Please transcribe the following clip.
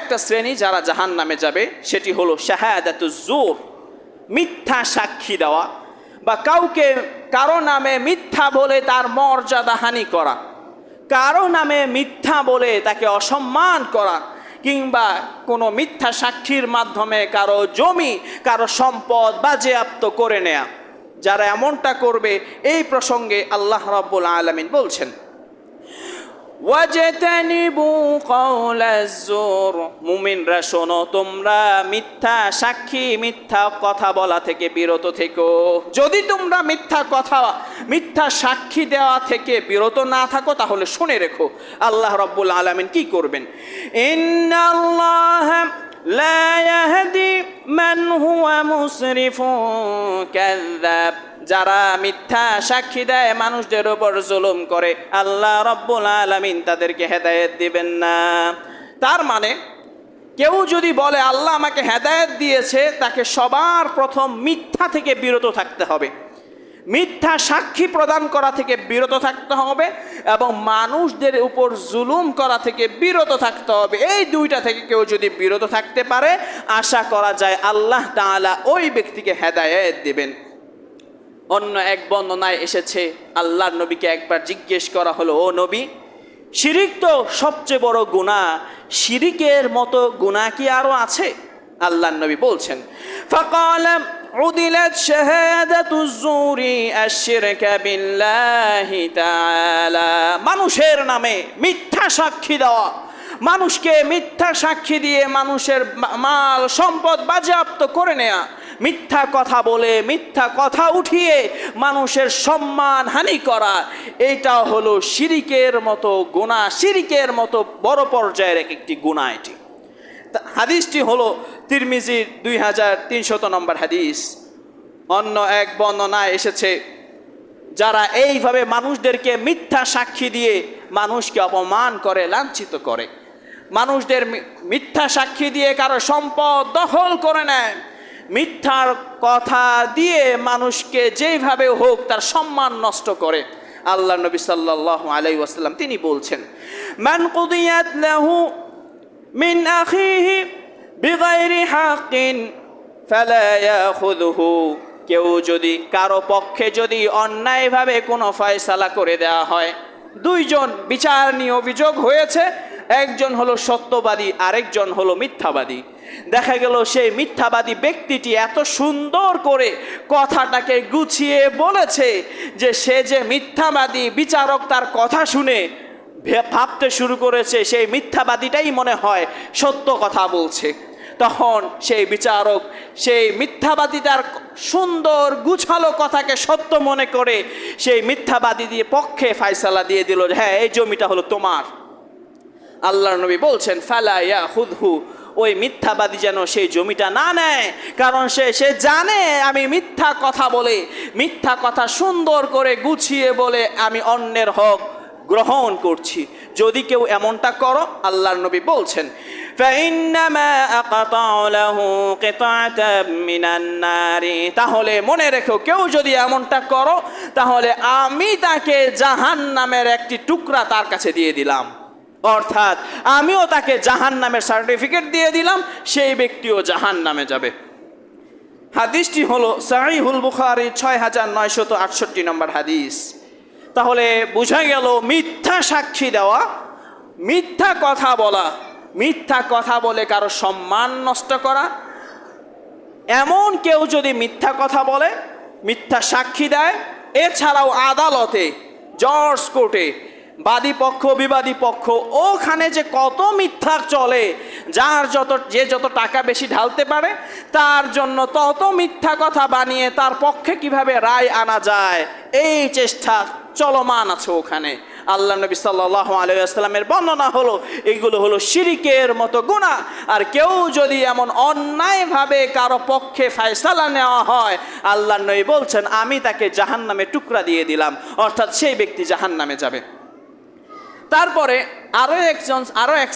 একটা শ্রেণি যারা জাহান নামে যাবে, সেটি হলো জোর মিথ্যা সাক্ষী দেওয়া বা কাউকে কারও নামে মিথ্যা বলে তার মর্যাদা হানি করা, কারও নামে মিথ্যা বলে তাকে অসম্মান করা কিংবা কোনো মিথ্যা সাক্ষীর মাধ্যমে কারও জমি, কারও সম্পদ বাজেয়াপ্ত করে নেয়া। যারা এমনটা করবে, এই প্রসঙ্গে আল্লাহ রাব্বুল আলামিন বলছেন ওয়াজেতানিবু কওলাজ্জুর। মুমিনরা শোনো, তোমরা মিথ্যা সাক্ষী, মিথ্যা কথা বলা থেকে বিরত থেকো। যদি তোমরা মিথ্যা কথা, মিথ্যা সাক্ষী দেওয়া থেকে বিরত না থাকো, তাহলে শুনে রেখো, আল্লাহ রব্বুল আলামিন কি করবেন? ইন্নাল্লাহ লা ইয়াহদি মান হুয়া মুসরিফুন কাযযাব। যারা মিথ্যা সাক্ষী দেয়, মানুষদের উপর জুলুম করে, আল্লাহ রব্বুল আলামিন তাদেরকে হেদায়েত দিবেন না। তার মানে কেউ যদি বলে, আল্লাহ আমাকে হেদায়েত দিয়েছে তাকে সবার প্রথম মিথ্যা থেকে বিরত থাকতে হবে। মিথ্যা সাক্ষী প্রদান করা থেকে বিরত থাকতে হবে এবং মানুষদের উপর জুলুম করা থেকে বিরত থাকতে হবে। এই দুইটা থেকে কেউ যদি বিরত থাকতে পারে, আশা করা যায় আল্লাহ তাআলা ওই ব্যক্তিকে হেদায়েত দিবেন। অন্য এক বর্ণনায় এসেছে আল্লাহ নবীকে একবার জিজ্ঞেস করা হলো ও নবী শিরিক তো সবচেয়ে বড় গুণা শিরিকের মতো গুণা কি আরো আছে আল্লাহ নবী বলছেন فقال عدلت شهادة الزور الشرك بالله تعالى মানুষের নামে মিথ্যা সাক্ষী দেওয়া মানুষকে মিথ্যা সাক্ষী দিয়ে মানুষের মা- মাল সম্পদ বাজেয়াপ্ত করে নেয়া মিথ্যা কথা বলে, মিথ্যা কথা উঠিয়ে মানুষের সম্মান হানি করা, এইটা হলো শিরিকের মতো গুণা, শিরিকের মতো বড় পর্যায়ের এক একটি গুণা এটি। হাদিসটি হলো তিরমিজির দুই হাজার তিনশত নম্বর হাদিস। অন্য এক বর্ণনায় এসেছে, যারা এইভাবে মানুষদেরকে মিথ্যা সাক্ষী দিয়ে মানুষকে অপমান করে, লাঞ্ছিত করে। মানুষদের মিথ্যা সাক্ষী দিয়ে কারও সম্পদ দখল করে নেয়। মিথ্যার কথা দিয়ে মানুষকে যেইভাবে হোক তার সম্মান নষ্ট করে। আল্লাহ নবী সাল্লাল্লাহু আলাইহি ওয়াসাল্লাম তিনি বলছেন, মান কুদিয়াত লাহু মিন আখিহি বিগাইরি হাকিন ফালা ইয়াখুযুহু। কেউ যদি কারও পক্ষে যদি অন্যায়ভাবে কোনো ফয়সালা করে দেওয়া হয়, দুইজন বিচার নিয়ে অভিযোগ হয়েছে একজন হলো সত্যবাদী, আরেকজন হলো মিথ্যাবাদী। দেখা গেল সেই মিথ্যাবাদী ব্যক্তিটি এত সুন্দর করে কথাটাকে গুছিয়ে বলেছে যে সে যে মিথ্যাবাদী বিচারক তার কথা শুনে ভাবতে শুরু করেছে, সেই মিথ্যাবাদীটাই মনে হয় সত্য কথা বলছে। তখন সেই বিচারক সেই মিথ্যাবাদী তার সুন্দর গুছালো কথাকে সত্য মনে করে সেই মিথ্যাবাদী দিয়ে পক্ষে ফায়সালা দিয়ে দিল হ্যাঁ এই জমিটা হলো তোমার। আল্লাহ নবী বলছেন ফালাইয়া হুদহু ওই মিথ্যাবাদী যেন সেই জমিটা না নেয়, কারণ সে সে জানে আমি মিথ্যা কথা বলে, মিথ্যা কথা সুন্দর করে গুছিয়ে বলে আমি অন্যের হক গ্রহণ করছি। যদি কেউ এমনটা করো, আল্লাহর নবী বলছেন তাহলে মনে রেখো, কেউ যদি এমনটা করো, তাহলে আমি তাকে জাহান নামের একটি টুকরা তার কাছে দিয়ে দিলাম। অর্থাৎ আমিও তাকে জাহান নামের সার্টিফিকেট দিয়ে দিলাম, সেই ব্যক্তিও জাহান নামে যাবে। হাদিসটি হলো সাহিহুল বুখারি ছয় হাজার নয়শত আটষট্টি নম্বর হাদিস। তাহলে বোঝা গেল মিথ্যা সাক্ষী দেওয়া, মিথ্যা কথা বলা, মিথ্যা কথা বলে কারও সম্মান নষ্ট করা। এমন কেউ যদি মিথ্যা কথা বলে, মিথ্যা সাক্ষী দেয়, এছাড়াও আদালতে, জজ কোর্টে বাদী পক্ষ, বিবাদী পক্ষ, ওখানে যে কত মিথ্যা চলে, যার যত, যে যত টাকা বেশি ঢালতে পারে, তার জন্য তত মিথ্যা কথা বানিয়ে তার পক্ষে কীভাবে রায় আনা যায়, এই চেষ্টা চলমান আছে ওখানে। আল্লাহ নবী সাল্লাহ আলাইসাল্লামের বর্ণনা হলো, এগুলো হলো শিরিকের মতো গুণা। আর কেউ যদি এমন অন্যায়ভাবে কারও পক্ষে ফায়সালা নেওয়া হয়, আল্লাহ নবী বলছেন, আমি তাকে জাহান নামে টুকরা দিয়ে দিলাম। অর্থাৎ সেই ব্যক্তি জাহান নামে যাবে। তারপরে আরও একজন আরও এক